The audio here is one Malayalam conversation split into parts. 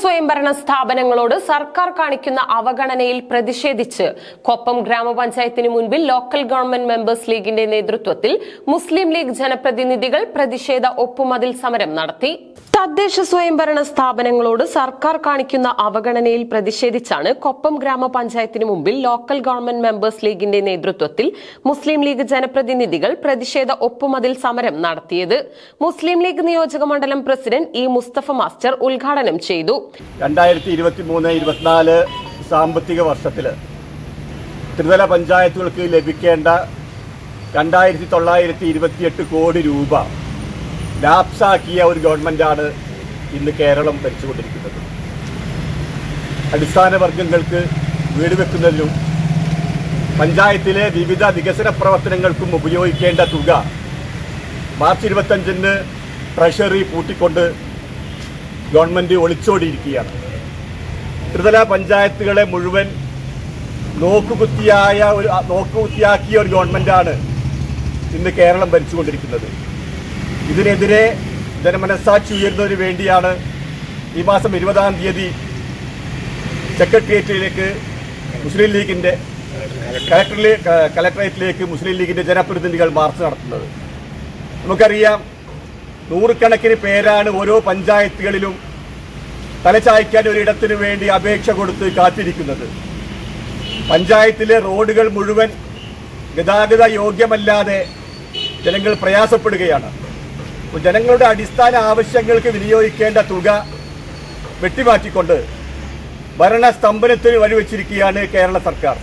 സ്വയംഭരണ സ്ഥാപനങ്ങളോട് സർക്കാർ കാണിക്കുന്ന അവഗണനയിൽ പ്രതിഷേധിച്ച് കൊപ്പം ഗ്രാമപഞ്ചായത്തിന് മുൻപിൽ ലോക്കൽ ഗവൺമെന്റ് മെമ്പേഴ്സ് ലീഗിന്റെ നേതൃത്വത്തിൽ മുസ്ലിം ലീഗ് ജനപ്രതിനിധികൾ പ്രതിഷേധ ഒപ്പുമതിൽ സമരം നടത്തി. തദ്ദേശ സ്വയംഭരണ സ്ഥാപനങ്ങളോട് സർക്കാർ കാണിക്കുന്ന അവഗണനയിൽ പ്രതിഷേധിച്ചാണ് കൊപ്പം ഗ്രാമപഞ്ചായത്തിന് മുമ്പിൽ ലോക്കൽ ഗവൺമെന്റ് മെമ്പേഴ്സ് ലീഗിന്റെ നേതൃത്വത്തിൽ മുസ്ലിം ലീഗ് ജനപ്രതിനിധികൾ പ്രതിഷേധ ഒപ്പുമതിൽ സമരം നടത്തിയത്. മുസ്ലിം ലീഗ് നിയോജക മണ്ഡലം പ്രസിഡന്റ് ഇ മുസ്തഫ മാസ്റ്റർ ഉദ്ഘാടനം ചെയ്തു. രണ്ടായിരത്തി ഇരുപത്തി മൂന്ന് ഇരുപത്തിനാല് സാമ്പത്തിക വർഷത്തിൽ ത്രിതല പഞ്ചായത്തുകൾക്ക് ലഭിക്കേണ്ട രണ്ടായിരത്തി തൊള്ളായിരത്തി ഇരുപത്തിയെട്ട് കോടി രൂപ ലാപ്സാക്കിയ ഒരു ഗവൺമെന്റാണ് ഇന്ന് കേരളം ഭരിച്ചുകൊണ്ടിരിക്കുന്നത്. അടിസ്ഥാന വർഗങ്ങൾക്ക് വീട് വെക്കുന്നതിനും പഞ്ചായത്തിലെ വിവിധ വികസന പ്രവർത്തനങ്ങൾക്കും ഉപയോഗിക്കേണ്ട തുക മാർച്ച് ഇരുപത്തഞ്ചിന് ട്രഷറി പൂട്ടിക്കൊണ്ട് ഗവൺമെന്റ് ഒളിച്ചോടിയിരിക്കുകയാണ്. ത്രിതല പഞ്ചായത്തുകളെ മുഴുവൻ നോക്കുകുത്തിയായ ഒരു നോക്കുകുത്തിയാക്കിയ ഒരു ഗവൺമെന്റാണ് ഇന്ന് കേരളം ഭരിച്ചുകൊണ്ടിരിക്കുന്നത്. ഇതിനെതിരെ ജനമനസാക്ഷി ഉയരുന്നതിന് വേണ്ടിയാണ് ഈ മാസം ഇരുപതാം തീയതി സെക്രട്ടേറിയറ്റിലേക്ക് മുസ്ലിം ലീഗിന്റെ കലക്ടറിലെ കലക്ടറേറ്റിലേക്ക് മുസ്ലിം ലീഗിന്റെ ജനപ്രതിനിധികൾ മാർച്ച് നടത്തുന്നത്. നമുക്കറിയാം നൂറുകണക്കിന് പേരാണ് ഓരോ പഞ്ചായത്തുകളിലും തലചായ്ക്കാൻ ഒരിടത്തിനു വേണ്ടി അപേക്ഷ കൊടുത്ത് കാത്തിരിക്കുന്നത്. പഞ്ചായത്തിലെ റോഡുകൾ മുഴുവൻ ഗതാഗത യോഗ്യമല്ലാതെ ജനങ്ങൾ പ്രയാസപ്പെടുകയാണ്. ജനങ്ങളുടെ അടിസ്ഥാന ആവശ്യങ്ങൾക്ക് വിനിയോഗിക്കേണ്ട തുക വെട്ടിമാറ്റിക്കൊണ്ട് ഭരണസ്തംഭനത്തിന് വഴിവെച്ചിരിക്കുകയാണ് കേരള സർക്കാർ.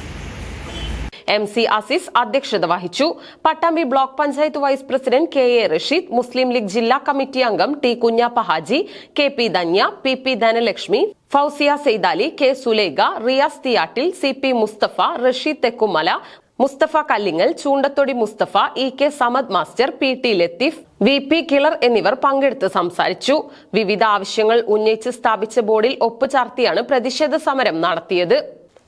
എം സി അസീസ് അധ്യക്ഷത വഹിച്ചു. Pattambi block panchayat vice president K A Rasheed Muslim League ജില്ലാ കമ്മിറ്റി അംഗം T Kunhappa Haji K P Dhanya P P Dhanalakshmi Fousiya Saithali K Sulekha Riyas Thiyattil C P Musthafa Rasheed Thekkumala Musthafa Kallingal Choondathodi Musthafa E K Samad master P T Latheef V P Kilar എന്നിവർ പങ്കെടുത്ത് സംസാരിച്ചു. വിവിധ ആവശ്യങ്ങൾ ഉന്നയിച്ച് സ്ഥാപിച്ച ബോർഡിൽ ഒപ്പുചാർത്തിയാണ് പ്രതിഷേധ സമരം നടത്തിയത്.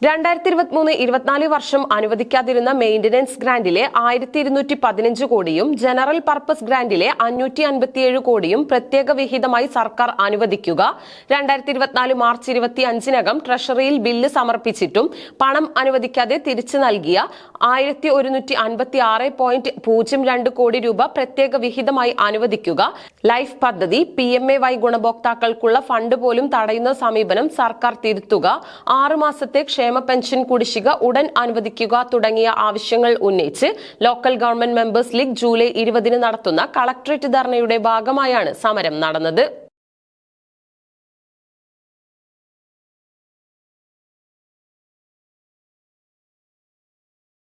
രണ്ടായിരത്തി ഇരുപത്തിമൂന്ന് ഇരുപത്തിനാല് വർഷം അനുവദിക്കാതിരുന്ന മെയിന്റനൻസ് ഗ്രാന്റിലെ ആയിരത്തി ഇരുന്നൂറ്റി പതിനഞ്ച് കോടിയും ജനറൽ പർപ്പസ് ഗ്രാന്റിലെ അഞ്ഞൂറ്റി അൻപത്തിയേഴ് കോടിയും പ്രത്യേക വിഹിതമായി സർക്കാർ അനുവദിക്കുക. രണ്ടായിരത്തി ഇരുപത്തിനാല് മാർച്ച് ഇരുപത്തി അഞ്ചിനകം ട്രഷറിയിൽ ബില്ല് സമർപ്പിച്ചിട്ടും പണം അനുവദിക്കാതെ തിരിച്ചു നൽകിയ ആയിരത്തി ഒരുന്നൂറ്റി അൻപത്തി ആറ് പോയിന്റ് പൂജ്യം രണ്ട് കോടി രൂപ പ്രത്യേക വിഹിതമായി അനുവദിക്കുക. ലൈഫ് പദ്ധതി പി എം എ വൈ ഗുണഭോക്താക്കൾക്കുള്ള ഫണ്ട് പോലും തടയുന്ന സമീപനം സർക്കാർ തിരുത്തുക. ആറുമാസത്തെ ക്ഷേമ പെൻഷൻ കുടിശ്ശിക ഉടൻ അനുവദിക്കുക തുടങ്ങിയ ആവശ്യങ്ങൾ ഉന്നയിച്ച് local government members League July ഇരുപതിന് നടത്തുന്ന കളക്ടറേറ്റ് ധർണയുടെ ഭാഗമായാണ് സമരം നടന്നത്.